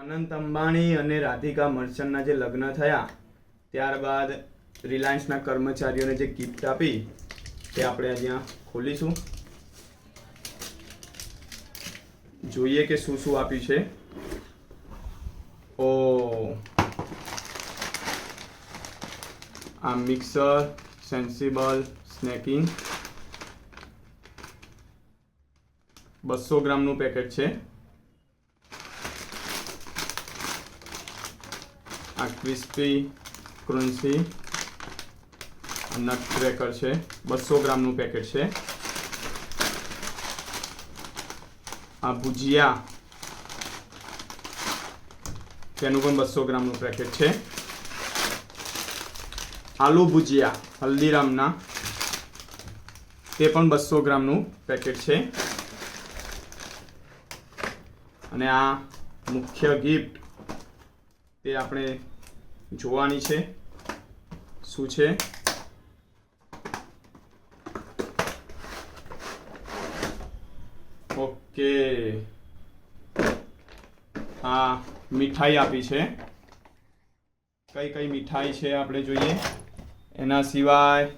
અનંત અંબાણી અને રાધિકા મર્ચન્ટના જે લગ્ન થયા, ત્યારબાદ રિલાયન્સના કર્મચારીઓને જે ગિફ્ટ આપી, તે આપણે અહીંયા ખોલીશું. જોઈએ કે શું શું આપ્યું છે. ઓ, આ મિક્સર, સેન્સિબલ, સ્નેકિંગ. બસો ગ્રામનું પેકેટ છે. આ ક્રિસ્પી ક્રુન્સી નટ ક્રેકર છે, બસો ગ્રામનું પેકેટ છે. આ ભુજિયા, તેનું પણ બસો ગ્રામનું પેકેટ છે. આલુ ભુજિયા, હલ્દીરામના, તે પણ બસો ગ્રામનું પેકેટ છે. અને આ મુખ્ય ગિફ્ટ તે આપણે જોવાની છે. શું છે? ઓકે. હા, મીઠાઈ આપી છે. કઈ કઈ મીઠાઈ છે આપણે જોઈએ? એના સિવાય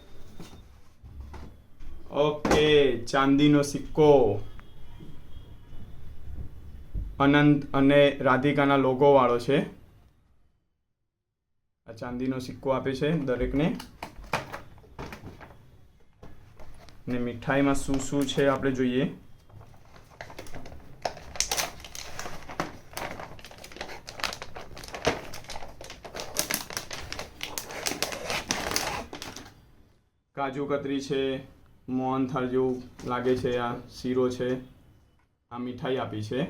ઓકે, ચાંદીનો સિક્કો. અનંત અને રાધિકાના લોગો વાળો છે. આ ચાંદીનો સિક્કો આપે છે દરેકને. ને મીઠાઈમાં શું શું છે આપણે જોઈએ. કાજુ કતરી છે મોહનથાળ જેવું લાગે છે, આ શીરો છે, આ મીઠાઈ આપી છે.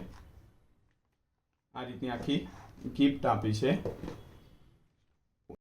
આ રીતની આખી ગિફ્ટ આપી છે.